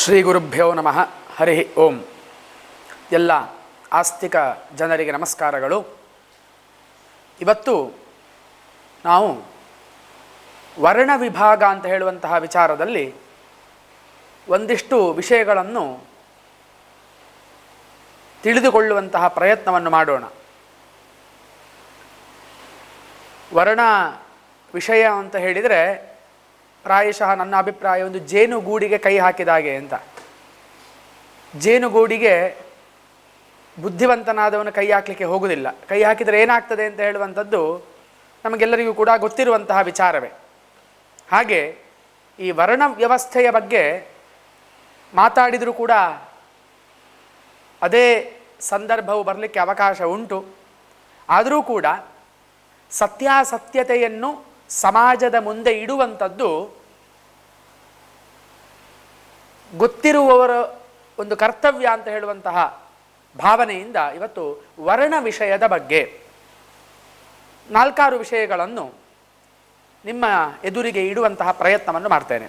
ಶ್ರೀ ಗುರುಭ್ಯೋ ನಮಃ. ಹರಿ ಓಂ. ಎಲ್ಲ ಆಸ್ತಿಕ ಜನರಿಗೆ ನಮಸ್ಕಾರಗಳು. ಇವತ್ತು ನಾವು ವರ್ಣ ವಿಭಾಗ ಅಂತ ಹೇಳುವಂತಹ ವಿಚಾರದಲ್ಲಿ ಒಂದಿಷ್ಟು ವಿಷಯಗಳನ್ನು ತಿಳಿದುಕೊಳ್ಳುವಂತಹ ಪ್ರಯತ್ನವನ್ನು ಮಾಡೋಣ. ವರ್ಣ ವಿಷಯ ಅಂತ ಹೇಳಿದರೆ ಪ್ರಾಯಶಃ ನನ್ನ ಅಭಿಪ್ರಾಯ ಒಂದು ಜೇನುಗೂಡಿಗೆ ಕೈ ಹಾಕಿದ ಹಾಗೆ ಅಂತ. ಜೇನುಗೂಡಿಗೆ ಬುದ್ಧಿವಂತನಾದವನು ಕೈ ಹಾಕಲಿಕ್ಕೆ ಹೋಗುವುದಿಲ್ಲ ಕೈ ಹಾಕಿದರೆ ಏನಾಗ್ತದೆ ಅಂತ ಹೇಳುವಂಥದ್ದು ನಮಗೆಲ್ಲರಿಗೂ ಕೂಡ ಗೊತ್ತಿರುವಂತಹ ವಿಚಾರವೇ. ಹಾಗೆ ಈ ವರ್ಣ ವ್ಯವಸ್ಥೆಯ ಬಗ್ಗೆ ಮಾತಾಡಿದರೂ ಕೂಡ ಅದೇ ಸಂದರ್ಭವು ಬರಲಿಕ್ಕೆ ಅವಕಾಶ ಉಂಟು. ಆದರೂ ಕೂಡ ಸತ್ಯಾಸತ್ಯತೆಯನ್ನು ಸಮಾಜದ ಮುಂದೆ ಇಡುವಂಥದ್ದು ಗೊತ್ತಿರುವವರ ಒಂದು ಕರ್ತವ್ಯ ಅಂತ ಹೇಳುವಂತಹ ಭಾವನೆಯಿಂದ ಇವತ್ತು ವರ್ಣ ವಿಷಯದ ಬಗ್ಗೆ ನಾಲ್ಕಾರು ವಿಷಯಗಳನ್ನು ನಿಮ್ಮ ಎದುರಿಗೆ ಇಡುವಂತಹ ಪ್ರಯತ್ನವನ್ನು ಮಾಡ್ತೇನೆ.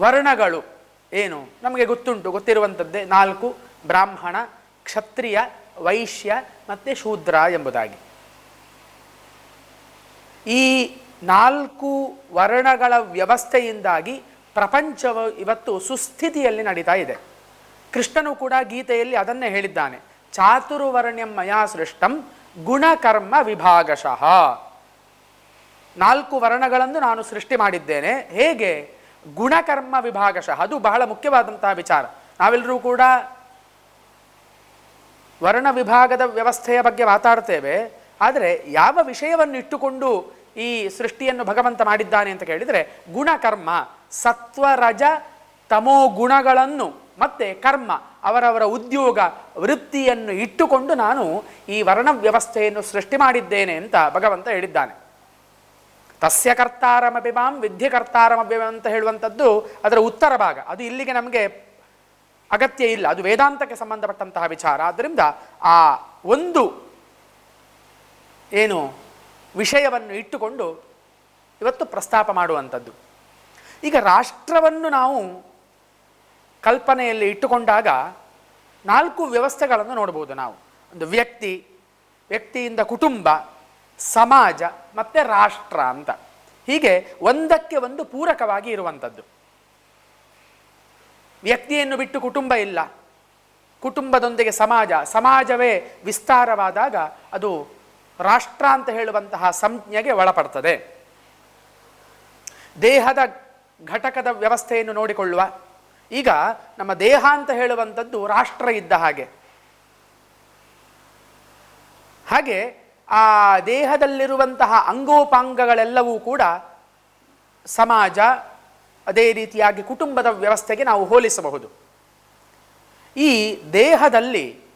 ವರ್ಣಗಳು ಏನು? ನಮಗೆ ಗೊತ್ತುಂಟು. ಗೊತ್ತಿರುವಂಥದ್ದೇ ನಾಲ್ಕು ಬ್ರಾಹ್ಮಣ, ಕ್ಷತ್ರಿಯ, ವೈಶ್ಯ ಮತ್ತು ಶೂದ್ರ ಎಂಬುದಾಗಿ. ಈ ನಾಲ್ಕು ವರ್ಣಗಳ ವ್ಯವಸ್ಥೆಯಿಂದಾಗಿ ಪ್ರಪಂಚವು ಇವತ್ತು ಸುಸ್ಥಿತಿಯಲ್ಲಿ ನಡೀತಾ ಇದೆ. ಕೃಷ್ಣನು ಕೂಡ ಗೀತೆಯಲ್ಲಿ ಅದನ್ನೇ ಹೇಳಿದ್ದಾನೆ. ಚಾತುರ್ವರ್ಣ್ಯಂ ಮಯಾ ಸೃಷ್ಟಂ ಗುಣಕರ್ಮ ವಿಭಾಗಶಃ. ನಾಲ್ಕು ವರ್ಣಗಳನ್ನು ನಾನು ಸೃಷ್ಟಿ ಮಾಡಿದ್ದೇನೆ. ಹೇಗೆ? ಗುಣಕರ್ಮ ವಿಭಾಗಶಃ. ಅದು ಬಹಳ ಮುಖ್ಯವಾದಂತಹ ವಿಚಾರ. ನಾವೆಲ್ಲರೂ ಕೂಡ ವರ್ಣ ವಿಭಾಗದ ವ್ಯವಸ್ಥೆಯ ಬಗ್ಗೆ ಮಾತಾಡ್ತೇವೆ. ಆದರೆ ಯಾವ ವಿಷಯವನ್ನು ಇಟ್ಟುಕೊಂಡು ಈ ಸೃಷ್ಟಿಯನ್ನು ಭಗವಂತ ಮಾಡಿದ್ದಾನೆ ಅಂತ ಕೇಳಿದರೆ ಗುಣಕರ್ಮ ಸತ್ವರಜ ತಮೋ ಗುಣಗಳನ್ನು ಮತ್ತೆ ಕರ್ಮ, ಅವರವರ ಉದ್ಯೋಗ, ವೃತ್ತಿಯನ್ನು ಇಟ್ಟುಕೊಂಡು ನಾನು ಈ ವರ್ಣ ವ್ಯವಸ್ಥೆಯನ್ನು ಸೃಷ್ಟಿ ಮಾಡಿದ್ದೇನೆ ಅಂತ ಭಗವಂತ ಹೇಳಿದ್ದಾನೆ. ತಸ್ಯ ಕರ್ತಾರಮಪಿ ಮಾಂ ವಿದ್ಯೆ ಕರ್ತಾರಮಪಿ ಅಂತ ಹೇಳುವಂಥದ್ದು ಅದರ ಉತ್ತರ ಭಾಗ. ಅದು ಇಲ್ಲಿಗೆ ನಮಗೆ ಅಗತ್ಯ ಇಲ್ಲ. ಅದು ವೇದಾಂತಕ್ಕೆ ಸಂಬಂಧಪಟ್ಟಂತಹ ವಿಚಾರ. ಆದ್ದರಿಂದ ಆ ಒಂದು ಏನು ವಿಷಯವನ್ನು ಇಟ್ಟುಕೊಂಡು ಇವತ್ತು ಪ್ರಸ್ತಾಪ ಮಾಡುವಂಥದ್ದು. ಈಗ ರಾಷ್ಟ್ರವನ್ನು ನಾವು ಕಲ್ಪನೆಯಲ್ಲಿ ಇಟ್ಟುಕೊಂಡಾಗ ನಾಲ್ಕು ವ್ಯವಸ್ಥೆಗಳನ್ನು ನೋಡ್ಬೋದು ನಾವು. ಒಂದು ವ್ಯಕ್ತಿ, ವ್ಯಕ್ತಿಯಿಂದ ಕುಟುಂಬ, ಸಮಾಜ ಮತ್ತು ರಾಷ್ಟ್ರ ಅಂತ. ಹೀಗೆ ಒಂದಕ್ಕೆ ಒಂದು ಪೂರಕವಾಗಿ ಇರುವಂಥದ್ದು. ವ್ಯಕ್ತಿಯನ್ನು ಬಿಟ್ಟು ಕುಟುಂಬ ಇಲ್ಲ. ಕುಟುಂಬದೊಂದಿಗೆ ಸಮಾಜ, ಸಮಾಜವೇ ವಿಸ್ತಾರವಾದಾಗ ಅದು ರಾಷ್ಟ್ರ ಅಂತ ಹೇಳುವಂತಹ ಸಂಜ್ಞೆಗೆ ಒಳಪಡ್ತದೆ. ದೇಹದ ಘಟಕದ ವ್ಯವಸ್ಥೆಯನ್ನು ನೋಡಿಕೊಳ್ಳುವ. ಈಗ ನಮ್ಮ ದೇಹ ಅಂತ ಹೇಳುವಂಥದ್ದು ರಾಷ್ಟ್ರ ಇದ್ದ ಹಾಗೆ. ಹಾಗೆ ಆ ದೇಹದಲ್ಲಿರುವಂತಹ ಅಂಗೋಪಾಂಗಗಳೆಲ್ಲವೂ ಕೂಡ ಸಮಾಜ, ಅದೇ ರೀತಿಯಾಗಿ ಕುಟುಂಬದ ವ್ಯವಸ್ಥೆಗೆ ನಾವು ಹೋಲಿಸಬಹುದು. ಈ ದೇಹದಲ್ಲಿ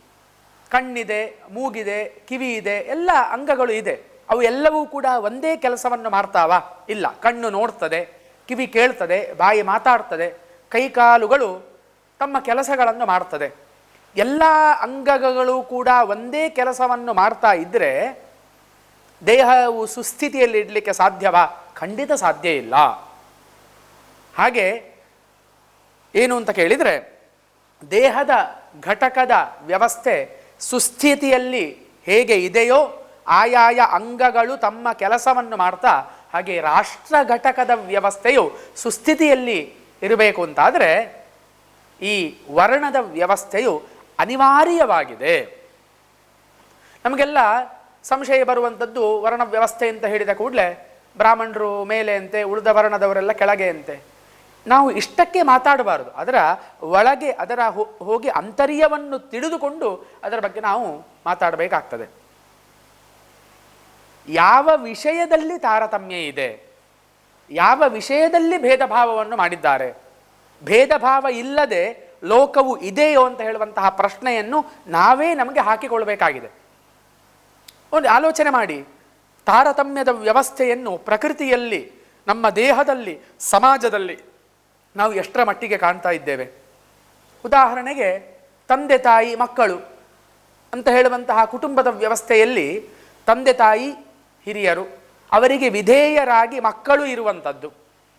ಕಣ್ಣಿದೆ, ಮೂಗಿದೆ ಕಿವಿ ಇದೆ ಎಲ್ಲ ಅಂಗಗಳು ಇದೆ. ಅವು ಎಲ್ಲವೂ ಕೂಡ ಒಂದೇ ಕೆಲಸವನ್ನು ಮಾಡ್ತಾವ. ಇಲ್ಲ, ಕಣ್ಣು ನೋಡ್ತದೆ, ಕಿವಿ ಕೇಳ್ತದೆ, ಬಾಯಿ ಮಾತಾಡ್ತದೆ ಕೈಕಾಲುಗಳು ತಮ್ಮ ಕೆಲಸಗಳನ್ನು ಮಾಡ್ತದೆ. ಎಲ್ಲ ಅಂಗಗಳು ಕೂಡ ಒಂದೇ ಕೆಲಸವನ್ನು ಮಾಡ್ತಾ ಇದ್ದರೆ ದೇಹವು ಸುಸ್ಥಿತಿಯಲ್ಲಿ ಇಡಲಿಕ್ಕೆ ಸಾಧ್ಯವಾ? ಖಂಡಿತ ಸಾಧ್ಯ ಇಲ್ಲ. ಹಾಗೆ ಏನು ಅಂತ ಕೇಳಿದರೆ ದೇಹದ ಘಟಕದ ವ್ಯವಸ್ಥೆ ಸುಸ್ಥಿತಿಯಲ್ಲಿ ಹೇಗೆ ಇದೆಯೋ ಆಯಾಯ ಅಂಗಗಳು ತಮ್ಮ ಕೆಲಸವನ್ನು ಮಾಡ್ತಾ, ಹಾಗೆ ರಾಷ್ಟ್ರ ಘಟಕದ ವ್ಯವಸ್ಥೆಯು ಸುಸ್ಥಿತಿಯಲ್ಲಿ ಇರಬೇಕು ಅಂತಾದರೆ ಈ ವರ್ಣದ ವ್ಯವಸ್ಥೆಯು ಅನಿವಾರ್ಯವಾಗಿದೆ. ನಮಗೆಲ್ಲ ಸಂಶಯ ಬರುವಂಥದ್ದು ವರ್ಣ ವ್ಯವಸ್ಥೆ ಅಂತ ಹೇಳಿದ ಕೂಡಲೇ ಬ್ರಾಹ್ಮಣರು ಮೇಲೆ ಅಂತೆ ಉಳಿದ ವರ್ಣದವರೆಲ್ಲ ಕೆಳಗೆ ಅಂತೆ ನಾವು ಇಷ್ಟಕ್ಕೆ ಮಾತಾಡಬಾರದು. ಅದರ ಒಳಗೆ, ಅದರ ಹೋಗಿ ಅಂತರ್ಯವನ್ನು ತಿಳಿದುಕೊಂಡು ಅದರ ಬಗ್ಗೆ ನಾವು ಮಾತಾಡಬೇಕಾಗ್ತದೆ. ಯಾವ ವಿಷಯದಲ್ಲಿ ತಾರತಮ್ಯ ಇದೆ, ಯಾವ ವಿಷಯದಲ್ಲಿ ಭೇದ ಭಾವವನ್ನು ಮಾಡಿದ್ದಾರೆ ಭೇದ ಭಾವ ಇಲ್ಲದೆ ಲೋಕವು ಇದೆಯೋ ಅಂತ ಹೇಳುವಂತಹ ಪ್ರಶ್ನೆಯನ್ನು ನಾವೇ ನಮಗೆ ಹಾಕಿಕೊಳ್ಳಬೇಕಾಗಿದೆ. ಒಂದು ಆಲೋಚನೆ ಮಾಡಿ. ತಾರತಮ್ಯದ ವ್ಯವಸ್ಥೆಯನ್ನು ಪ್ರಕೃತಿಯಲ್ಲಿ, ನಮ್ಮ ದೇಹದಲ್ಲಿ, ಸಮಾಜದಲ್ಲಿ ನಾವು ಎಷ್ಟರ ಮಟ್ಟಿಗೆ ಕಾಣ್ತಾ ಇದ್ದೇವೆ. ಉದಾಹರಣೆಗೆ, ತಂದೆ ತಾಯಿ ಮಕ್ಕಳು ಅಂತ ಹೇಳುವಂತಹ ಕುಟುಂಬದ ವ್ಯವಸ್ಥೆಯಲ್ಲಿ ತಂದೆ ತಾಯಿ ಹಿರಿಯರು, ಅವರಿಗೆ ವಿಧೇಯರಾಗಿ ಮಕ್ಕಳು ಇರುವಂಥದ್ದು.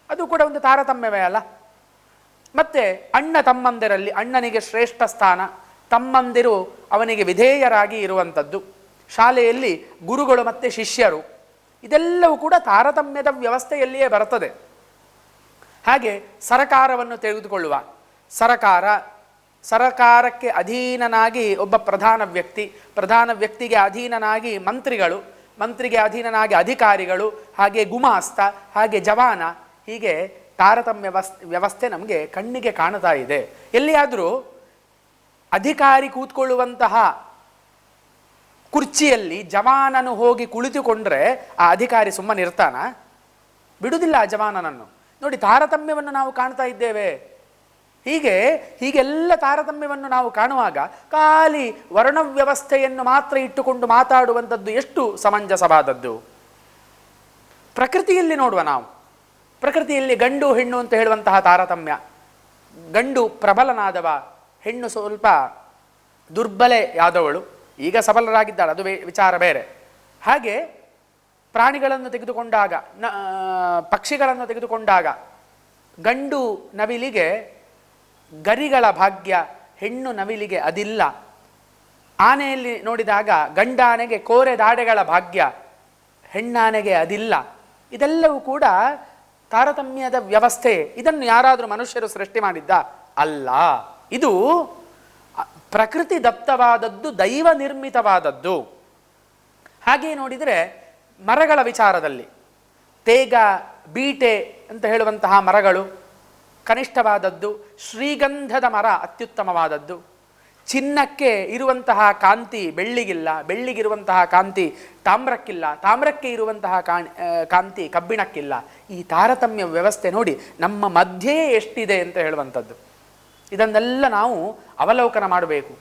ಅದು ಕೂಡ ಒಂದು ತಾರತಮ್ಯವೇ ಅಲ್ಲ. ಮತ್ತು ಅಣ್ಣ ತಮ್ಮಂದಿರಲ್ಲಿ ಅಣ್ಣನಿಗೆ ಶ್ರೇಷ್ಠ ಸ್ಥಾನ, ತಮ್ಮಂದಿರು ಅವನಿಗೆ ವಿಧೇಯರಾಗಿ ಇರುವಂಥದ್ದು. ಶಾಲೆಯಲ್ಲಿ ಗುರುಗಳು ಮತ್ತು ಶಿಷ್ಯರು. ಇದೆಲ್ಲವೂ ಕೂಡ ತಾರತಮ್ಯದ ವ್ಯವಸ್ಥೆಯಲ್ಲಿಯೇ ಬರ್ತದೆ ಹಾಗೆ ಸರಕಾರವನ್ನು ತೆಗೆದುಕೊಳ್ಳುವ. ಸರಕಾರ, ಸರಕಾರಕ್ಕೆ ಅಧೀನನಾಗಿ ಒಬ್ಬ ಪ್ರಧಾನ ವ್ಯಕ್ತಿ, ಪ್ರಧಾನ ವ್ಯಕ್ತಿಗೆ ಅಧೀನನಾಗಿ ಮಂತ್ರಿಗಳು, ಮಂತ್ರಿಗೆ ಅಧೀನನಾಗಿ ಅಧಿಕಾರಿಗಳು, ಹಾಗೆ ಗುಮಾಸ್ತ, ಹಾಗೆ ಜವಾನ, ಹೀಗೆ ತಾರತಮ್ಯ ವ್ಯವಸ್- ವ್ಯವಸ್ಥೆ ನಮಗೆ ಕಣ್ಣಿಗೆ ಕಾಣ್ತಾ ಇದೆ. ಎಲ್ಲಿಯಾದರೂ ಅಧಿಕಾರಿ ಕೂತ್ಕೊಳ್ಳುವಂತಹ ಕುರ್ಚಿಯಲ್ಲಿ ಜವಾನನು ಹೋಗಿ ಕುಳಿತುಕೊಂಡ್ರೆ ಆ ಅಧಿಕಾರಿ ಸುಮ್ಮನೆ ಇರ್ತಾನ ಬಿಡುವುದಿಲ್ಲ ಆ ಜವಾನನನ್ನು. ನೋಡಿ ತಾರತಮ್ಯವನ್ನು ನಾವು ಕಾಣ್ತಾ ಇದ್ದೇವೆ. ಹೀಗೆ, ಹೀಗೆಲ್ಲ ತಾರತಮ್ಯವನ್ನು ನಾವು ಕಾಣುವಾಗ ಖಾಲಿ ವರ್ಣ ವ್ಯವಸ್ಥೆಯನ್ನು ಮಾತ್ರ ಇಟ್ಟುಕೊಂಡು ಮಾತಾಡುವಂಥದ್ದು ಎಷ್ಟು ಸಮಂಜಸವಾದದ್ದು. ಪ್ರಕೃತಿಯಲ್ಲಿ ನೋಡುವ ನಾವು. ಪ್ರಕೃತಿಯಲ್ಲಿ ಗಂಡು ಹೆಣ್ಣು ಅಂತ ಹೇಳುವಂತಹ ತಾರತಮ್ಯ. ಗಂಡು ಪ್ರಬಲನಾದವ, ಹೆಣ್ಣು ಸ್ವಲ್ಪ ದುರ್ಬಲೆಯಾದವಳು ಈಗ ಸಬಲರಾಗಿದ್ದಾಳೆ, ಅದು ವಿಚಾರ ಬೇರೆ. ಹಾಗೆ ಪ್ರಾಣಿಗಳನ್ನು ತೆಗೆದುಕೊಂಡಾಗ, ನ ಪಕ್ಷಿಗಳನ್ನು ತೆಗೆದುಕೊಂಡಾಗ ಗಂಡು ನವಿಲಿಗೆ ಗರಿಗಳ ಭಾಗ್ಯ, ಹೆಣ್ಣು ನವಿಲಿಗೆ ಅದಿಲ್ಲ. ಆನೆಯಲ್ಲಿ ನೋಡಿದಾಗ ಗಂಡಾನೆಗೆ ಕೋರೆ ದಾಡೆಗಳ ಭಾಗ್ಯ, ಹೆಣ್ಣಾನೆಗೆ ಅದಿಲ್ಲ. ಇದೆಲ್ಲವೂ ಕೂಡ ತಾರತಮ್ಯದ ವ್ಯವಸ್ಥೆ. ಇದನ್ನು ಯಾರಾದರೂ ಮನುಷ್ಯರು ಸೃಷ್ಟಿ ಮಾಡಿದ್ದ? ಅಲ್ಲ. ಇದು ಪ್ರಕೃತಿ ದತ್ತವಾದದ್ದು, ದೈವ ನಿರ್ಮಿತವಾದದ್ದು. ಹಾಗೆ ನೋಡಿದರೆ ಮರಗಳ ವಿಚಾರದಲ್ಲಿ, ತೇಗ, ಬೀಟೆ ಅಂತ ಹೇಳುವಂತಹ ಮರಗಳು ಕನಿಷ್ಠವಾದದ್ದು, ಶ್ರೀಗಂಧದ ಮರ ಅತ್ಯುತ್ತಮವಾದದ್ದು. ಚಿನ್ನಕ್ಕೆ ಇರುವಂತಹ ಕಾಂತಿ ಬೆಳ್ಳಿಗಿಲ್ಲ, ಬೆಳ್ಳಿಗಿರುವಂತಹ ಕಾಂತಿ ತಾಮ್ರಕ್ಕಿಲ್ಲ, ತಾಮ್ರಕ್ಕೆ ಇರುವಂತಹ ಕಾಂತಿ ಕಬ್ಬಿಣಕ್ಕಿಲ್ಲ. ಈ ತಾರತಮ್ಯ ವ್ಯವಸ್ಥೆ ನೋಡಿ ನಮ್ಮ ಮಧ್ಯೆಯೇ ಎಷ್ಟಿದೆ ಅಂತ ಹೇಳುವಂಥದ್ದು. ಇದನ್ನೆಲ್ಲ ನಾವು ಅವಲೋಕನ ಮಾಡಬೇಕು.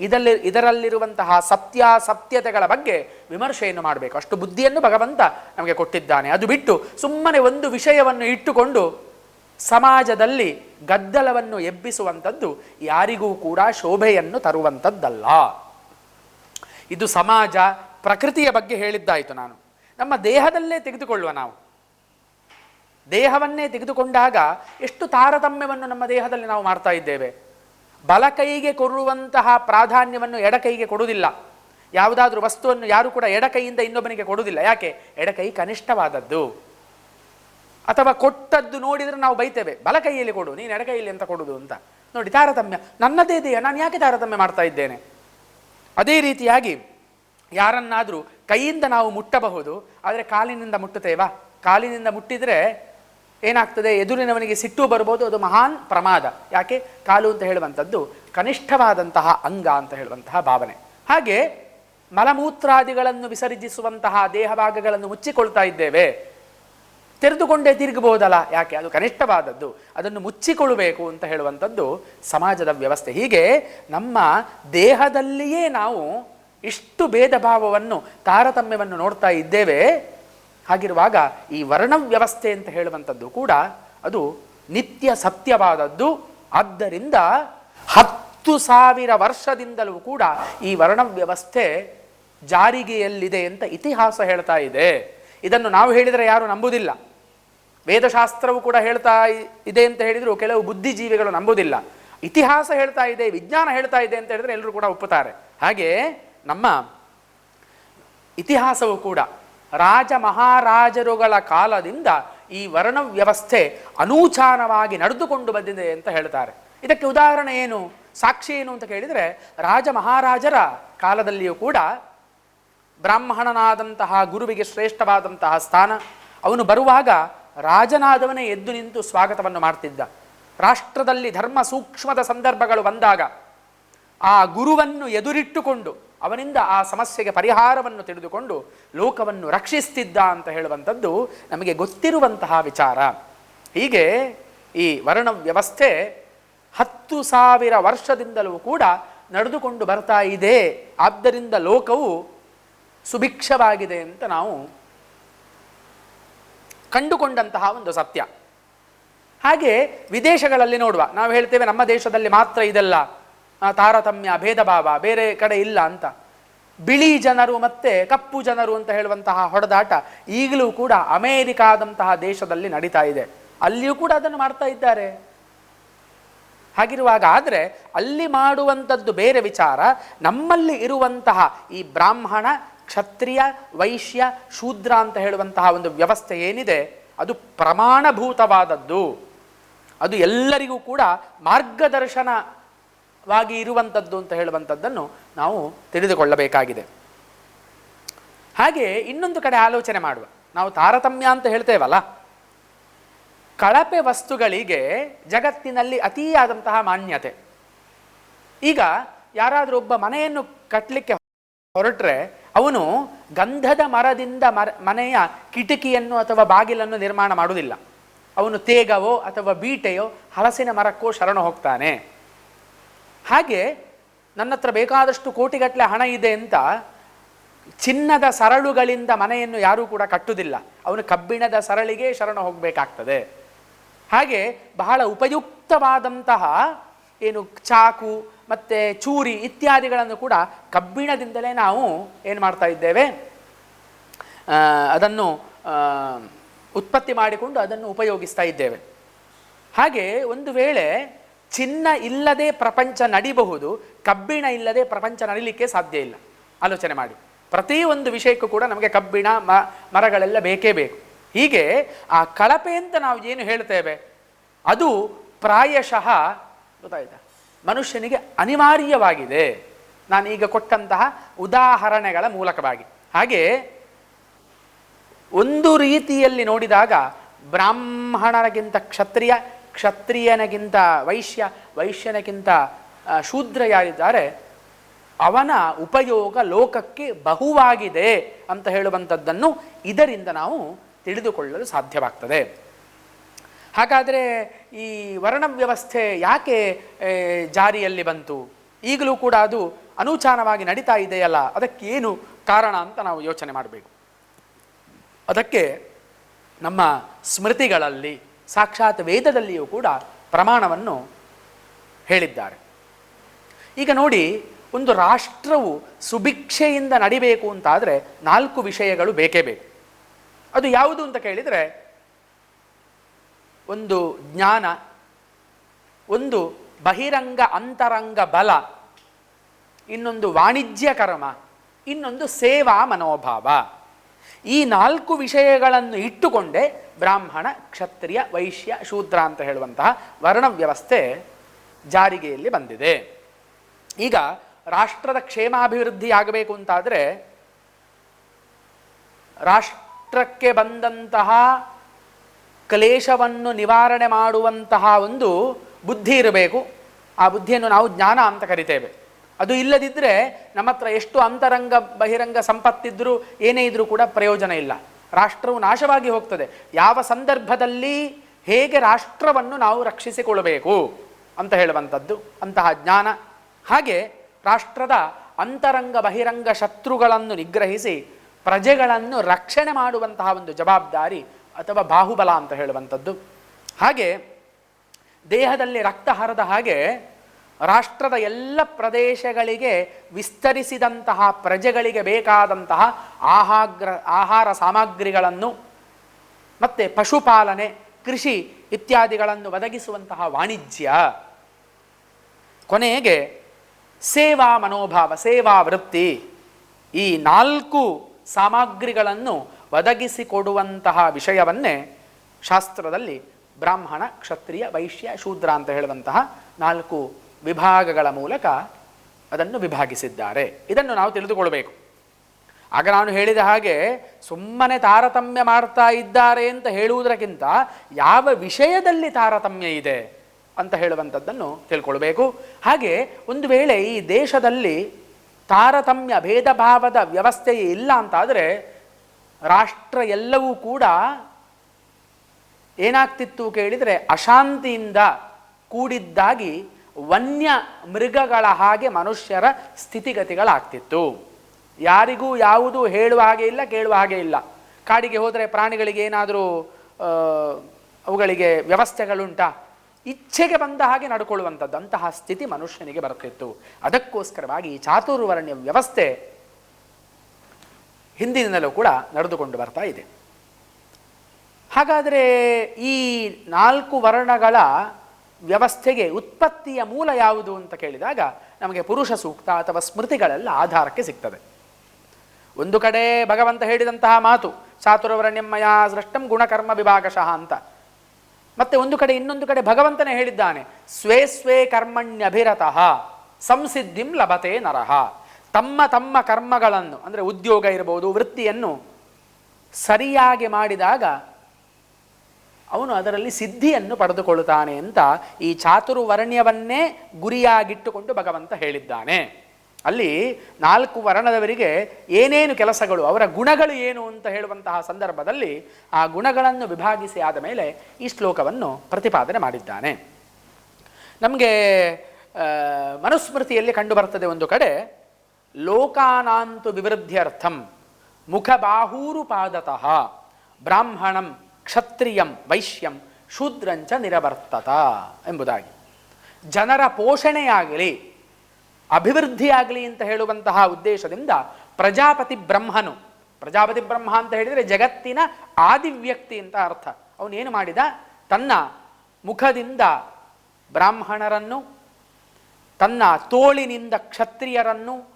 ಇದರಲ್ಲಿ ಇದರಲ್ಲಿರುವಂತಹ ಸತ್ಯಾಸತ್ಯತೆಗಳ ಬಗ್ಗೆ ವಿಮರ್ಶೆಯನ್ನು ಮಾಡಬೇಕು. ಅಷ್ಟು ಬುದ್ಧಿಯನ್ನು ಭಗವಂತ ನಮಗೆ ಕೊಟ್ಟಿದ್ದಾನೆ. ಅದು ಬಿಟ್ಟು ಸುಮ್ಮನೆ ಒಂದು ವಿಷಯವನ್ನು ಇಟ್ಟುಕೊಂಡು ಸಮಾಜದಲ್ಲಿ ಗದ್ದಲವನ್ನು ಎಬ್ಬಿಸುವಂಥದ್ದು ಯಾರಿಗೂ ಕೂಡ ಶೋಭೆಯನ್ನು ತರುವಂಥದ್ದಲ್ಲ. ಇದು ಸಮಾಜ ಪ್ರಕೃತಿಯ ಬಗ್ಗೆ ಹೇಳಿದ್ದಾಯಿತು ನಾನು. ನಮ್ಮ ದೇಹದಲ್ಲೇ ತೆಗೆದುಕೊಳ್ಳುವ ನಾವು. ದೇಹವನ್ನೇ ತೆಗೆದುಕೊಂಡಾಗ ಎಷ್ಟು ತಾರತಮ್ಯವನ್ನು ನಮ್ಮ ದೇಹದಲ್ಲಿ ನಾವು ಮಾಡ್ತಾ ಇದ್ದೇವೆ? ಬಲಕೈಗೆ ಕೊಡುವಂತಹ ಪ್ರಾಧಾನ್ಯವನ್ನು ಎಡಕೈಗೆ ಕೊಡುವುದಿಲ್ಲ. ಯಾವುದಾದ್ರೂ ವಸ್ತುವನ್ನು ಯಾರು ಕೂಡ ಎಡಕೈಯಿಂದ ಇನ್ನೊಬ್ಬನಿಗೆ ಕೊಡುವುದಿಲ್ಲ. ಯಾಕೆ? ಎಡಕೈ ಕನಿಷ್ಠವಾದದ್ದು. ಅಥವಾ ಕೊಟ್ಟದ್ದು ನೋಡಿದರೆ ನಾವು ಬೈತೇವೆ ಬಲಕೈಯಲ್ಲಿ ಕೊಡು, ನೀನು ಎಡಕೈಯಲ್ಲಿ ಅಂತ ಕೊಡುದು ಅಂತ. ನೋಡಿ, ತಾರತಮ್ಯ, ನನ್ನದೇ ಇದೆಯಾ ನಾನು ಯಾಕೆ ತಾರತಮ್ಯ ಮಾಡ್ತಾ ಇದ್ದೇನೆ? ಅದೇ ರೀತಿಯಾಗಿ ಯಾರನ್ನಾದರೂ ಕೈಯಿಂದ ನಾವು ಮುಟ್ಟಬಹುದು, ಆದರೆ ಕಾಲಿನಿಂದ ಮುಟ್ಟುತ್ತೇವಾ? ಕಾಲಿನಿಂದ ಮುಟ್ಟಿದರೆ ಏನಾಗ್ತದೆ? ಎದುರಿನವನಿಗೆ ಸಿಟ್ಟು ಬರ್ಬೋದು, ಅದು ಮಹಾನ್ ಪ್ರಮಾದ. ಯಾಕೆ? ಕಾಲು ಅಂತ ಹೇಳುವಂಥದ್ದು ಕನಿಷ್ಠವಾದಂತಹ ಅಂಗ ಅಂತ ಹೇಳುವಂತಹ ಭಾವನೆ. ಹಾಗೆ ಮಲಮೂತ್ರಾದಿಗಳನ್ನು ವಿಸರ್ಜಿಸುವಂತಹ ದೇಹ ಭಾಗಗಳನ್ನು ಮುಚ್ಚಿಕೊಳ್ತಾ ಇದ್ದೇವೆ. ತೆರೆದುಕೊಂಡೇ ತಿರುಗಬಹುದಲ್ಲ? ಯಾಕೆ? ಅದು ಕನಿಷ್ಠವಾದದ್ದು. ಅದನ್ನು ಮುಚ್ಚಿಕೊಳ್ಳಬೇಕು ಅಂತ ಹೇಳುವಂಥದ್ದು ಸಮಾಜದ ವ್ಯವಸ್ಥೆ. ಹೀಗೆ ನಮ್ಮ ದೇಹದಲ್ಲಿಯೇ ನಾವು ಇಷ್ಟು ಭೇದ ಭಾವವನ್ನು ತಾರತಮ್ಯವನ್ನು ನೋಡ್ತಾ ಇದ್ದೇವೆ. ಹಾಗಿರುವಾಗ ಈ ವರ್ಣ ವ್ಯವಸ್ಥೆ ಅಂತ ಹೇಳುವಂಥದ್ದು ಕೂಡ ಅದು ನಿತ್ಯ ಸತ್ಯವಾದದ್ದು. ಆದ್ದರಿಂದ ಹತ್ತು ಸಾವಿರ ವರ್ಷದಿಂದಲೂ ಕೂಡ ಈ ವರ್ಣ ವ್ಯವಸ್ಥೆ ಜಾರಿಗೆಯಲ್ಲಿದೆ ಅಂತ ಇತಿಹಾಸ ಹೇಳ್ತಾ ಇದೆ. ಇದನ್ನು ನಾವು ಹೇಳಿದರೆ ಯಾರು ನಂಬುವುದಿಲ್ಲ ವೇದಶಾಸ್ತ್ರವು ಕೂಡ ಹೇಳ್ತಾ ಇದೆ ಅಂತ ಹೇಳಿದರೂ ಕೆಲವು ಬುದ್ಧಿಜೀವಿಗಳು ನಂಬುವುದಿಲ್ಲ ಇತಿಹಾಸ ಹೇಳ್ತಾ ಇದೆ, ವಿಜ್ಞಾನ ಹೇಳ್ತಾ ಇದೆ ಅಂತ ಹೇಳಿದ್ರೆ ಎಲ್ಲರೂ ಕೂಡ ಒಪ್ಪುತ್ತಾರೆ. ಹಾಗೆ ನಮ್ಮ ಇತಿಹಾಸವು ಕೂಡ ರಾಜ ಮಹಾರಾಜರುಗಳ ಕಾಲದಿಂದ ಈ ವರ್ಣ ವ್ಯವಸ್ಥೆ ಅನೂಚಾನವಾಗಿ ನಡೆದುಕೊಂಡು ಬಂದಿದೆ ಅಂತ ಹೇಳ್ತಾರೆ. ಇದಕ್ಕೆ ಉದಾಹರಣೆ ಏನು? ಸಾಕ್ಷಿ ಏನು ಅಂತ ಕೇಳಿದರೆ ರಾಜ ಮಹಾರಾಜರ ಕಾಲದಲ್ಲಿಯೂ ಕೂಡ ಬ್ರಾಹ್ಮಣನಾದಂತಹ ಗುರುವಿಗೆ ಶ್ರೇಷ್ಠವಾದಂತಹ ಸ್ಥಾನ. ಅವನು ಬರುವಾಗ ರಾಜನಾದವನೇ ಎದ್ದು ನಿಂತು ಸ್ವಾಗತವನ್ನು ಮಾಡ್ತಿದ್ದ. ರಾಷ್ಟ್ರದಲ್ಲಿ ಧರ್ಮ ಸೂಕ್ಷ್ಮದ ಸಂದರ್ಭಗಳು ಬಂದಾಗ ಆ ಗುರುವನ್ನು ಎದುರಿಟ್ಟುಕೊಂಡು ಅವನಿಂದ ಆ ಸಮಸ್ಯೆಗೆ ಪರಿಹಾರವನ್ನು ತಿಳಿದುಕೊಂಡು ಲೋಕವನ್ನು ರಕ್ಷಿಸ್ತಿದ್ದ ಅಂತ ಹೇಳುವಂಥದ್ದು ನಮಗೆ ಗೊತ್ತಿರುವಂತಹ ವಿಚಾರ. ಹೀಗೆ ಈ ವರ್ಣ ವ್ಯವಸ್ಥೆ ಹತ್ತು ಸಾವಿರ ವರ್ಷದಿಂದಲೂ ಕೂಡ ನಡೆದುಕೊಂಡು ಬರ್ತಾ ಇದೆ. ಆದ್ದರಿಂದ ಲೋಕವು ಸುಭಿಕ್ಷವಾಗಿದೆ ಅಂತ ನಾವು ಕಂಡುಕೊಂಡಂತಹ ಒಂದು ಸತ್ಯ. ಹಾಗೆ ವಿದೇಶಗಳಲ್ಲಿ ನೋಡುವ, ನಾವು ಹೇಳ್ತೇವೆ ನಮ್ಮ ದೇಶದಲ್ಲಿ ಮಾತ್ರ ಇದೆಲ್ಲ. ತಾರತಮ್ಯ ಭೇದ ಭಾವ ಬೇರೆ ಕಡೆ ಇಲ್ಲ ಅಂತ. ಬಿಳಿ ಜನರು ಮತ್ತೆ ಕಪ್ಪು ಜನರು ಅಂತ ಹೇಳುವಂತಹ ಹೊಡೆದಾಟ ಈಗಲೂ ಕೂಡ ಅಮೇರಿಕಾದಂತಹ ದೇಶದಲ್ಲಿ ನಡೀತಾ ಇದೆ. ಅಲ್ಲಿಯೂ ಕೂಡ ಅದನ್ನು ಮಾಡ್ತಾ ಇದ್ದಾರೆ. ಹಾಗಿರುವಾಗ ಆದರೆ ಅಲ್ಲಿ ಮಾಡುವಂಥದ್ದು ಬೇರೆ ವಿಚಾರ, ನಮ್ಮಲ್ಲಿ ಇರುವಂತಹ ಈ ಬ್ರಾಹ್ಮಣ, ಕ್ಷತ್ರಿಯ, ವೈಶ್ಯ, ಶೂದ್ರ ಅಂತ ಹೇಳುವಂತಹ ಒಂದು ವ್ಯವಸ್ಥೆ ಏನಿದೆ, ಅದು ಪ್ರಮಾಣಭೂತವಾದದ್ದು. ಅದು ಎಲ್ಲರಿಗೂ ಕೂಡ ಮಾರ್ಗದರ್ಶನವಾಗಿ ಇರುವಂಥದ್ದು ಅಂತ ಹೇಳುವಂಥದ್ದನ್ನು ನಾವು ತಿಳಿದುಕೊಳ್ಳಬೇಕಾಗಿದೆ. ಹಾಗೆ ಇನ್ನೊಂದು ಕಡೆ ಆಲೋಚನೆ ಮಾಡುವ. ನಾವು ತಾರತಮ್ಯ ಅಂತ ಹೇಳ್ತೇವಲ್ಲ? ಕಳಪೆ ವಸ್ತುಗಳಿಗೆ ಜಗತ್ತಿನಲ್ಲಿ ಅತಿಯಾದಂತಹ ಮಾನ್ಯತೆ. ಈಗ ಯಾರಾದರೂ ಒಬ್ಬ ಮನೆಯನ್ನು ಕಟ್ಟಲಿಕ್ಕೆ ಹೊರಟ್ರೆ ಅವನು ಗಂಧದ ಮರದಿಂದ ಮರ, ಮನೆಯ ಕಿಟಕಿಯನ್ನು ಅಥವಾ ಬಾಗಿಲನ್ನು ನಿರ್ಮಾಣ ಮಾಡುವುದಿಲ್ಲ. ಅವನು ತೇಗವೋ ಅಥವಾ ಬೀಟೆಯೋ ಹಲಸಿನ ಮರಕ್ಕೋ ಶರಣ ಹೋಗ್ತಾನೆ. ಹಾಗೆ ನನ್ನ ಹತ್ರ ಬೇಕಾದಷ್ಟು ಕೋಟಿಗಟ್ಟಲೆ ಹಣ ಇದೆ ಅಂತ ಚಿನ್ನದ ಸರಳುಗಳಿಂದ ಮನೆಯನ್ನು ಯಾರೂ ಕೂಡ ಕಟ್ಟುವುದಿಲ್ಲ ಅವನು ಕಬ್ಬಿಣದ ಸರಳಿಗೆ ಶರಣ ಹೋಗಬೇಕಾಗ್ತದೆ. ಹಾಗೆ ಬಹಳ ಉಪಯುಕ್ತವಾದಂತಹ ಏನು ಚಾಕು ಮತ್ತು ಚೂರಿ ಇತ್ಯಾದಿಗಳನ್ನು ಕೂಡ ಕಬ್ಬಿಣದಿಂದಲೇ ನಾವು ಏನು ಮಾಡ್ತಾ ಇದ್ದೇವೆ? ಅದನ್ನು ಉತ್ಪತ್ತಿ ಮಾಡಿಕೊಂಡು ಅದನ್ನು ಉಪಯೋಗಿಸ್ತಾ ಇದ್ದೇವೆ. ಹಾಗೆ ಒಂದು ವೇಳೆ ಚಿನ್ನ ಇಲ್ಲದೆ ಪ್ರಪಂಚ ನಡಿಬಹುದು, ಕಬ್ಬಿಣ ಇಲ್ಲದೆ ಪ್ರಪಂಚ ನಡಿಲಿಕ್ಕೆ ಸಾಧ್ಯ ಇಲ್ಲ. ಆಲೋಚನೆ ಮಾಡಿ. ಪ್ರತಿ ಒಂದು ವಿಷಯಕ್ಕೂ ಕೂಡ ನಮಗೆ ಕಬ್ಬಿಣ, ಮ, ಮರಗಳೆಲ್ಲ ಬೇಕೇ ಬೇಕು. ಹೀಗೆ ಆ ಕಳಪೆ ಅಂತ ನಾವು ಏನು ಹೇಳ್ತೇವೆ? ಅದು ಪ್ರಾಯಶಃ ಗೊತ್ತಾಯ್ತಾ? ಮನುಷ್ಯನಿಗೆ ಅನಿವಾರ್ಯವಾಗಿದೆ. ನಾನೀಗ ಕೊಟ್ಟಂತಹ ಉದಾಹರಣೆಗಳ ಮೂಲಕವಾಗಿ. ಹಾಗೆ ಒಂದು ರೀತಿಯಲ್ಲಿ ನೋಡಿದಾಗ ಬ್ರಾಹ್ಮಣರಿಗಿಂತ ಕ್ಷತ್ರಿಯ ಕ್ಷತ್ರಿಯನಿಗಿಂತ ವೈಶ್ಯ, ವೈಶ್ಯನಿಗಿಂತ ಶೂದ್ರ ಯಾರಿದ್ದಾರೆ, ಅವನ ಉಪಯೋಗ ಲೋಕಕ್ಕೆ ಬಹುವಾಗಿದೆ ಅಂತ ಹೇಳುವಂಥದ್ದನ್ನು ಇದರಿಂದ ನಾವು ತಿಳಿದುಕೊಳ್ಳಲು ಸಾಧ್ಯವಾಗ್ತದೆ. ಹಾಗಾದರೆ ಈ ವರ್ಣ ವ್ಯವಸ್ಥೆ ಯಾಕೆ ಜಾರಿಯಲ್ಲಿ ಬಂತು? ಈಗಲೂ ಕೂಡ ಅದು ಅನುಚಾನವಾಗಿ ನಡೀತಾ ಇದೆಯಲ್ಲ, ಅದಕ್ಕೇನು ಕಾರಣ ಅಂತ ನಾವು ಯೋಚನೆ ಮಾಡಬೇಕು. ಅದಕ್ಕೆ ನಮ್ಮ ಸ್ಮೃತಿಗಳಲ್ಲಿ ಸಾಕ್ಷಾತ್ ವೇದದಲ್ಲಿಯೂ ಕೂಡ ಪ್ರಮಾಣವನ್ನು ಹೇಳಿದ್ದಾರೆ. ಈಗ ನೋಡಿ, ಒಂದು ರಾಷ್ಟ್ರವು ಸುಭಿಕ್ಷೆಯಿಂದ ನಡಿಬೇಕು ಅಂತಾದರೆ ನಾಲ್ಕು ವಿಷಯಗಳು ಬೇಕೇ ಬೇಕು. ಅದು ಯಾವುದು ಅಂತ ಕೇಳಿದರೆ, ಒಂದು ಜ್ಞಾನ, ಒಂದು ಬಹಿರಂಗ ಅಂತರಂಗ ಬಲ, ಇನ್ನೊಂದು ವಾಣಿಜ್ಯ ಕರ್ಮ, ಇನ್ನೊಂದು ಸೇವಾ ಮನೋಭಾವ. ಈ ನಾಲ್ಕು ವಿಷಯಗಳನ್ನು ಇಟ್ಟುಕೊಂಡೇ ಬ್ರಾಹ್ಮಣ, ಕ್ಷತ್ರಿಯ, ವೈಶ್ಯ, ಶೂದ್ರ ಅಂತ ಹೇಳುವಂತಹ ವರ್ಣ ವ್ಯವಸ್ಥೆ ಜಾರಿಗೆಯಲ್ಲಿ ಬಂದಿದೆ. ಈಗ ರಾಷ್ಟ್ರದ ಕ್ಷೇಮಾಭಿವೃದ್ಧಿ ಆಗಬೇಕು ಅಂತಾದರೆ ರಾಷ್ಟ್ರಕ್ಕೆ ಬಂದಂತಹ ಕ್ಲೇಶವನ್ನು ನಿವಾರಣೆ ಮಾಡುವಂತಹ ಒಂದು ಬುದ್ಧಿ ಇರಬೇಕು. ಆ ಬುದ್ಧಿಯನ್ನು ನಾವು ಜ್ಞಾನ ಅಂತ ಕರಿತೇವೆ. ಅದು ಇಲ್ಲದಿದ್ದರೆ ನಮ್ಮ ಹತ್ರ ಎಷ್ಟು ಅಂತರಂಗ ಬಹಿರಂಗ ಸಂಪತ್ತಿದ್ದರೂ ಏನೇ ಇದ್ರೂ ಕೂಡ ಪ್ರಯೋಜನ ಇಲ್ಲ. ರಾಷ್ಟ್ರವು ನಾಶವಾಗಿ ಹೋಗ್ತದೆ. ಯಾವ ಸಂದರ್ಭದಲ್ಲಿ ಹೇಗೆ ರಾಷ್ಟ್ರವನ್ನು ನಾವು ರಕ್ಷಿಸಿಕೊಳ್ಳಬೇಕು ಅಂತ ಹೇಳುವಂಥದ್ದು, ಅಂತಹ ಜ್ಞಾನ. ಹಾಗೆ ರಾಷ್ಟ್ರದ ಅಂತರಂಗ ಬಹಿರಂಗ ಶತ್ರುಗಳನ್ನು ನಿಗ್ರಹಿಸಿ ಪ್ರಜೆಗಳನ್ನು ರಕ್ಷಣೆ ಮಾಡುವಂತಹ ಒಂದು ಜವಾಬ್ದಾರಿ ಅಥವಾ ಬಾಹುಬಲ ಅಂತ ಹೇಳುವಂಥದ್ದು. ಹಾಗೆ ದೇಹದಲ್ಲಿ ರಕ್ತ ಹರದ ಹಾಗೆ ರಾಷ್ಟ್ರದ ಎಲ್ಲ ಪ್ರದೇಶಗಳಿಗೆ ವಿಸ್ತರಿಸಿದಂತಹ, ಪ್ರಜೆಗಳಿಗೆ ಬೇಕಾದಂತಹ ಆಹಾಗ್ರ, ಆಹಾರ ಸಾಮಗ್ರಿಗಳನ್ನು ಮತ್ತು ಪಶುಪಾಲನೆ, ಕೃಷಿ ಇತ್ಯಾದಿಗಳನ್ನು ಒದಗಿಸುವಂತಹ ವಾಣಿಜ್ಯ. ಕೊನೆಗೆ ಸೇವಾ ಮನೋಭಾವ, ಸೇವಾ ವೃತ್ತಿ. ಈ ನಾಲ್ಕು ಸಾಮಗ್ರಿಗಳನ್ನು ಒದಗಿಸಿಕೊಡುವಂತಹ ವಿಷಯವನ್ನೇ ಶಾಸ್ತ್ರದಲ್ಲಿ ಬ್ರಾಹ್ಮಣ, ಕ್ಷತ್ರಿಯ, ವೈಶ್ಯ, ಶೂದ್ರ ಅಂತ ಹೇಳುವಂತಹ ನಾಲ್ಕು ವಿಭಾಗಗಳ ಮೂಲಕ ಅದನ್ನು ವಿಭಾಗಿಸಿದ್ದಾರೆ. ಇದನ್ನು ನಾವು ತಿಳಿದುಕೊಳ್ಬೇಕು. ಆಗ ನಾನು ಹೇಳಿದ ಹಾಗೆ ಸುಮ್ಮನೆ ತಾರತಮ್ಯ ಮಾಡ್ತಾ ಇದ್ದಾರೆ ಅಂತ ಹೇಳುವುದಕ್ಕಿಂತ ಯಾವ ವಿಷಯದಲ್ಲಿ ತಾರತಮ್ಯ ಇದೆ ಅಂತ ಹೇಳುವಂಥದ್ದನ್ನು ತಿಳ್ಕೊಳ್ಬೇಕು. ಹಾಗೆ ಒಂದು ವೇಳೆ ಈ ದೇಶದಲ್ಲಿ ತಾರತಮ್ಯ ಭೇದ ಭಾವದ ವ್ಯವಸ್ಥೆಯೇ ಇಲ್ಲ ಅಂತಾದರೆ ರಾಷ್ಟ್ರ ಎಲ್ಲವೂ ಕೂಡ ಏನಾಗ್ತಿತ್ತು ಕೇಳಿದರೆ ಅಶಾಂತಿಯಿಂದ ಕೂಡಿದ್ದಾಗಿ ವನ್ಯ ಮೃಗಗಳ ಹಾಗೆ ಮನುಷ್ಯರ ಸ್ಥಿತಿಗತಿಗಳಾಗ್ತಿತ್ತು. ಯಾರಿಗೂ ಯಾವುದು ಹೇಳುವ ಹಾಗೆ ಇಲ್ಲ, ಕೇಳುವ ಹಾಗೆ ಇಲ್ಲ. ಕಾಡಿಗೆ ಹೋದರೆ ಪ್ರಾಣಿಗಳಿಗೆ ಏನಾದರೂ ಅವುಗಳಿಗೆ ವ್ಯವಸ್ಥೆಗಳುಂಟ? ಇಚ್ಛೆಗೆ ಬಂದ ಹಾಗೆ ನಡ್ಕೊಳ್ಳುವಂಥದ್ದು. ಅಂತಹ ಸ್ಥಿತಿ ಮನುಷ್ಯನಿಗೆ ಬರುತ್ತಿತ್ತು. ಅದಕ್ಕೋಸ್ಕರವಾಗಿ ಈ ಚಾತುರ್ವರ್ಣ್ಯ ವ್ಯವಸ್ಥೆ ಹಿಂದಿನಿಂದಲೂ ಕೂಡ ನಡೆದುಕೊಂಡು ಬರ್ತಾ ಇದೆ. ಹಾಗಾದರೆ ಈ ನಾಲ್ಕು ವರ್ಣಗಳ ವ್ಯವಸ್ಥೆಗೆ ಉತ್ಪತ್ತಿಯ ಮೂಲ ಯಾವುದು ಅಂತ ಕೇಳಿದಾಗ ನಮಗೆ ಪುರುಷ ಸೂಕ್ತ ಅಥವಾ ಸ್ಮೃತಿಗಳೆಲ್ಲ ಆಧಾರಕ್ಕೆ ಸಿಗ್ತದೆ. ಒಂದು ಕಡೆ ಭಗವಂತ ಹೇಳಿದಂತಹ ಮಾತು ಚಾತುರವರಣ್ಯಮಯ ಸೃಷ್ಟಂ ಗುಣಕರ್ಮ ವಿಭಾಗಶಃ ಅಂತ. ಮತ್ತೆ ಒಂದು ಕಡೆ ಇನ್ನೊಂದು ಕಡೆ ಭಗವಂತನೇ ಹೇಳಿದ್ದಾನೆ, ಸ್ವೇ ಸ್ವೇ ಕರ್ಮಣ್ಯಭಿರತಃ, ಸಂಸಿದ್ಧಿಂ ಲಭತೆ ನರಹ ತಮ್ಮ ತಮ್ಮ ಕರ್ಮಗಳನ್ನು, ಅಂದರೆ ಉದ್ಯೋಗ ಇರಬಹುದು ವೃತ್ತಿಯನ್ನು ಸರಿಯಾಗಿ ಮಾಡಿದಾಗ ಅವನು ಅದರಲ್ಲಿ ಸಿದ್ಧಿಯನ್ನು ಪಡೆದುಕೊಳ್ಳುತ್ತಾನೆ ಅಂತ ಈ ಚಾತುರ್ವರ್ಣ್ಯವನ್ನೇ ಗುರಿಯಾಗಿಟ್ಟುಕೊಂಡು ಭಗವಂತ ಹೇಳಿದ್ದಾನೆ. ಅಲ್ಲಿ ನಾಲ್ಕು ವರ್ಣದವರಿಗೆ ಏನೇನು ಕೆಲಸಗಳು, ಅವರ ಗುಣಗಳು ಏನು ಅಂತ ಹೇಳುವಂತಹ ಸಂದರ್ಭದಲ್ಲಿ ಆ ಗುಣಗಳನ್ನು ವಿಭಾಗಿಸಿ ಆದ ಮೇಲೆ ಈ ಶ್ಲೋಕವನ್ನು ಪ್ರತಿಪಾದನೆ ಮಾಡಿದ್ದಾನೆ. ನಮಗೆ ಮನುಸ್ಮೃತಿಯಲ್ಲಿ ಕಂಡುಬರ್ತದೆ ಒಂದು ಕಡೆ, ಲೋಕಾನಾಂತು ವಿವೃದ್ಧಿಯರ್ಥಂ ಮುಖಬಾಹೂರು ಪಾದತಃ ಬ್ರಾಹ್ಮಣಂ ಕ್ಷತ್ರಿಯಂ, ವೈಶ್ಯಂ, ಶೂದ್ರಂಚ ನಿರವರ್ತತ ಎಂಬುದಾಗಿ. ಜನರ ಪೋಷಣೆಯಾಗಲಿ, ಅಭಿವೃದ್ಧಿಯಾಗಲಿ ಅಂತ ಹೇಳುವಂತಹ ಉದ್ದೇಶದಿಂದ ಪ್ರಜಾಪತಿ ಬ್ರಹ್ಮನು, ಪ್ರಜಾಪತಿ ಬ್ರಹ್ಮ ಅಂತ ಹೇಳಿದರೆ ಜಗತ್ತಿನ ಆದಿವ್ಯಕ್ತಿ ಅಂತ ಅರ್ಥ. ಅವನೇನು ಮಾಡಿದ? ತನ್ನ ಮುಖದಿಂದ ಬ್ರಾಹ್ಮಣರನ್ನು, ತನ್ನ ತೋಳಿನಿಂದ ಕ್ಷತ್ರಿಯರನ್ನು,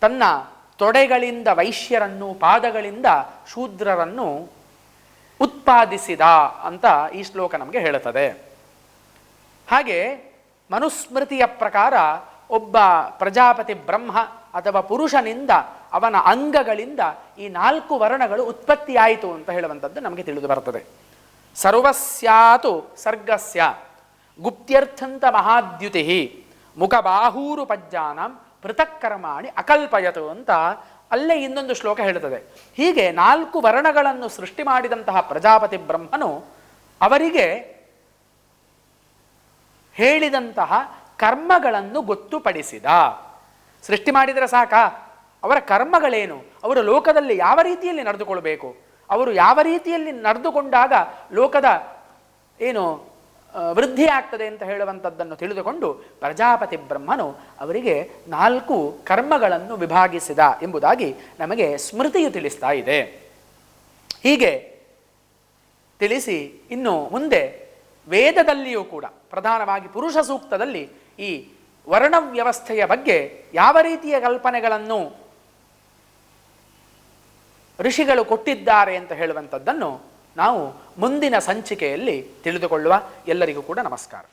ತನ್ನ ತೊಡೆಗಳಿಂದ ವೈಶ್ಯರನ್ನು, ಪಾದಗಳಿಂದ ಶೂದ್ರರನ್ನು ಉತ್ಪಾದಿಸಿದ ಅಂತ ಈ ಶ್ಲೋಕ ನಮಗೆ ಹೇಳುತ್ತದೆ. ಹಾಗೆ ಮನುಸ್ಮೃತಿಯ ಪ್ರಕಾರ ಒಬ್ಬ ಪ್ರಜಾಪತಿ ಬ್ರಹ್ಮ ಅಥವಾ ಪುರುಷನಿಂದ ಅವನ ಅಂಗಗಳಿಂದ ಈ ನಾಲ್ಕು ವರ್ಣಗಳು ಉತ್ಪತ್ತಿಯಾಯಿತು ಅಂತ ಹೇಳುವಂಥದ್ದು ನಮಗೆ ತಿಳಿದು ಬರ್ತದೆ ಸರ್ವಸ್ಯಾತು ಸರ್ಗಸ್ಯ ಗುಪ್ತ್ಯರ್ಥಂತ ಮಹಾದ್ಯುತಿ ಮುಖಬಾಹೂರು ಪಜ್ಜಾನಂ ಪೃಥಕ್ ಕರ್ಮಾಣಿ ಅಕಲ್ಪಯತು ಅಂತ ಅಲ್ಲೇ ಇನ್ನೊಂದು ಶ್ಲೋಕ ಹೇಳುತ್ತದೆ. ಹೀಗೆ ನಾಲ್ಕು ವರ್ಣಗಳನ್ನು ಸೃಷ್ಟಿ ಮಾಡಿದಂತಹ ಪ್ರಜಾಪತಿ ಬ್ರಹ್ಮನು ಅವರಿಗೆ ಹೇಳಿದಂತಹ ಕರ್ಮಗಳನ್ನು ಗೊತ್ತುಪಡಿಸಿದ. ಸೃಷ್ಟಿ ಮಾಡಿದರೆ ಸಾಕ? ಅವರ ಕರ್ಮಗಳೇನು? ಅವರು ಲೋಕದಲ್ಲಿ ಯಾವ ರೀತಿಯಲ್ಲಿ ನಡೆದುಕೊಳ್ಬೇಕು? ಅವರು ಯಾವ ರೀತಿಯಲ್ಲಿ ನಡೆದುಕೊಂಡಾಗ ಲೋಕದ ಏನು ಆ, ವೃದ್ಧಿ ಆಗ್ತದೆ ಅಂತ ಹೇಳುವಂಥದ್ದನ್ನು ತಿಳಿದುಕೊಂಡು ಪ್ರಜಾಪತಿ ಬ್ರಹ್ಮನು ಅವರಿಗೆ ನಾಲ್ಕು ಕರ್ಮಗಳನ್ನು ವಿಭಾಗಿಸಿದ ಎಂಬುದಾಗಿ ನಮಗೆ ಸ್ಮೃತಿಯು ತಿಳಿಸ್ತಾ ಇದೆ. ಹೀಗೆ ತಿಳಿಸಿ ಇನ್ನು ಮುಂದೆ ವೇದದಲ್ಲಿಯೂ ಕೂಡ ಪ್ರಧಾನವಾಗಿ ಪುರುಷ ಸೂಕ್ತದಲ್ಲಿ ಈ ವರ್ಣ ವ್ಯವಸ್ಥೆಯ ಬಗ್ಗೆ ಯಾವ ರೀತಿಯ ಕಲ್ಪನೆಗಳನ್ನು ಋಷಿಗಳು ಕೊಟ್ಟಿದ್ದಾರೆ ಅಂತ ಹೇಳುವಂಥದ್ದನ್ನು ನಾವು ಮುಂದಿನ ಸಂಚಿಕೆಯಲ್ಲಿ ತಿಳಿದುಕೊಳ್ಳುವ ಎಲ್ಲರಿಗೂ ಕೂಡ ನಮಸ್ಕಾರ.